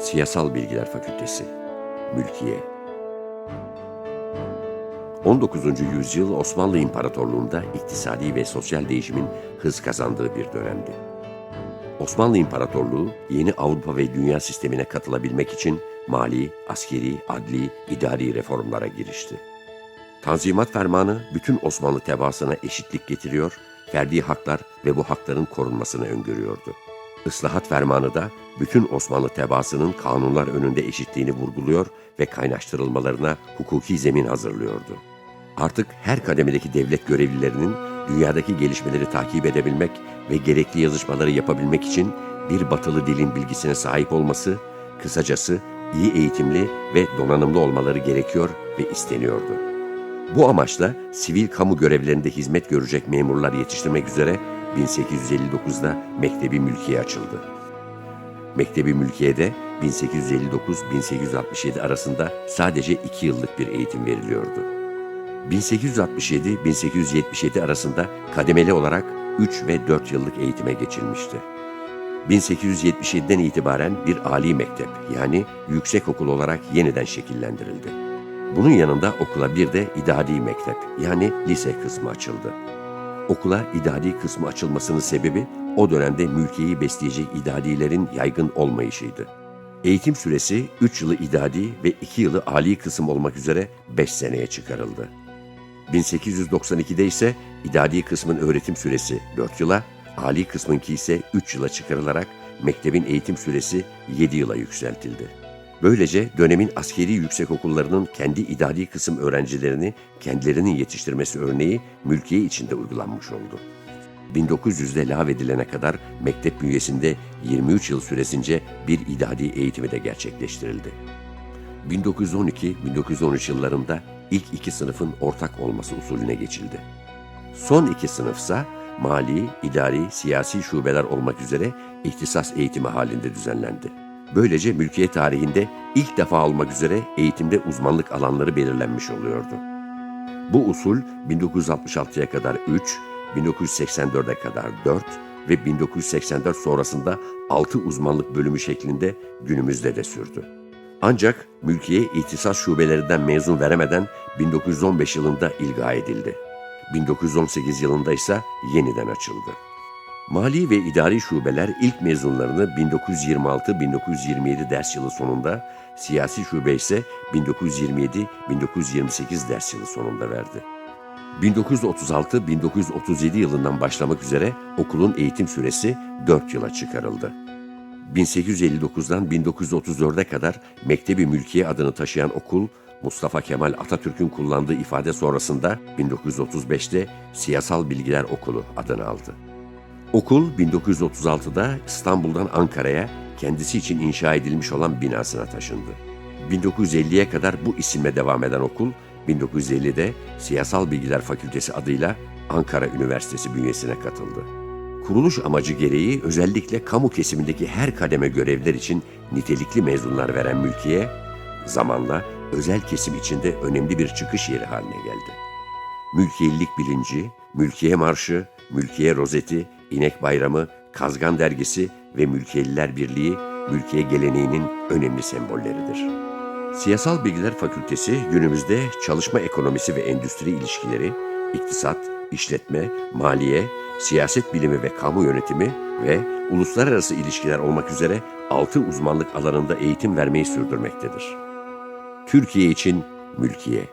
Siyasal Bilgiler Fakültesi Mülkiye 19. yüzyıl Osmanlı İmparatorluğu'nda iktisadi ve sosyal değişimin hız kazandığı bir dönemdi. Osmanlı İmparatorluğu yeni Avrupa ve dünya sistemine katılabilmek için mali, askeri, adli, idari reformlara girişti. Tanzimat Fermanı bütün Osmanlı tebaasına eşitlik getiriyor, ferdi haklar ve bu hakların korunmasını öngörüyordu. Islahat Fermanı da bütün Osmanlı tebaasının kanunlar önünde eşitliğini vurguluyor ve kaynaştırılmalarına hukuki zemin hazırlıyordu. Artık her kademedeki devlet görevlilerinin dünyadaki gelişmeleri takip edebilmek ve gerekli yazışmaları yapabilmek için bir batılı dilin bilgisine sahip olması, kısacası iyi eğitimli ve donanımlı olmaları gerekiyor ve isteniyordu. Bu amaçla sivil kamu görevlerinde hizmet görecek memurlar yetiştirmek üzere 1859'da Mektebi Mülkiye açıldı. Mektebi Mülkiye'de 1859-1867 arasında sadece 2 yıllık bir eğitim veriliyordu. 1867-1877 arasında kademeli olarak 3 ve 4 yıllık eğitime geçilmişti. 1877'den itibaren bir âli mektep yani yüksek okul olarak yeniden şekillendirildi. Bunun yanında okula bir de idadi mektep yani lise kısmı açıldı. Okula idadi kısmı açılmasının sebebi o dönemde mülkiyeyi besleyecek idadilerin yaygın olmayışıydı. Eğitim süresi 3 yılı idadi ve 2 yılı âli kısım olmak üzere 5 seneye çıkarıldı. 1892'de ise idadi kısmın öğretim süresi 4 yıla, âli kısmınki ise 3 yıla çıkarılarak mektebin eğitim süresi 7 yıla yükseltildi. Böylece dönemin askeri yüksekokullarının kendi idadi kısım öğrencilerini kendilerinin yetiştirmesi örneği mülkiye içinde uygulanmış oldu. 1900'de lağvedilene kadar mektep bünyesinde 23 yıl süresince bir idadi eğitimi de gerçekleştirildi. 1912-1913 yıllarında ilk iki sınıfın ortak olması usulüne geçildi. Son iki sınıfsa mali, idari, siyasi şubeler olmak üzere ihtisas eğitimi halinde düzenlendi. Böylece mülkiye tarihinde ilk defa olmak üzere eğitimde uzmanlık alanları belirlenmiş oluyordu. Bu usul 1966'ya kadar 3, 1984'e kadar 4 ve 1984 sonrasında 6 uzmanlık bölümü şeklinde günümüzde de sürdü. Ancak mülkiye ihtisas şubelerinden mezun veremeden 1915 yılında ilga edildi. 1918 yılında ise yeniden açıldı. Mali ve idari şubeler ilk mezunlarını 1926-1927 ders yılı sonunda, siyasi şube ise 1927-1928 ders yılı sonunda verdi. 1936-1937 yılından başlamak üzere okulun eğitim süresi 4 yıla çıkarıldı. 1859'dan 1934'e kadar Mektebi Mülkiye adını taşıyan okul, Mustafa Kemal Atatürk'ün kullandığı ifade sonrasında 1935'te Siyasal Bilgiler Okulu adını aldı. Okul 1936'da İstanbul'dan Ankara'ya kendisi için inşa edilmiş olan binasına taşındı. 1950'ye kadar bu isimle devam eden okul, 1950'de Siyasal Bilgiler Fakültesi adıyla Ankara Üniversitesi bünyesine katıldı. Kuruluş amacı gereği özellikle kamu kesimindeki her kademe görevler için nitelikli mezunlar veren mülkiye, zamanla özel kesim içinde önemli bir çıkış yeri haline geldi. Mülkiyelilik bilinci, mülkiye marşı, mülkiye rozeti, inek bayramı, kazgan dergisi ve mülkiyeliler birliği, mülkiye geleneğinin önemli sembolleridir. Siyasal Bilgiler Fakültesi günümüzde çalışma ekonomisi ve endüstri ilişkileri, iktisat, işletme, maliye, siyaset bilimi ve kamu yönetimi ve uluslararası ilişkiler olmak üzere 6 uzmanlık alanında eğitim vermeyi sürdürmektedir. Türkiye için mülkiye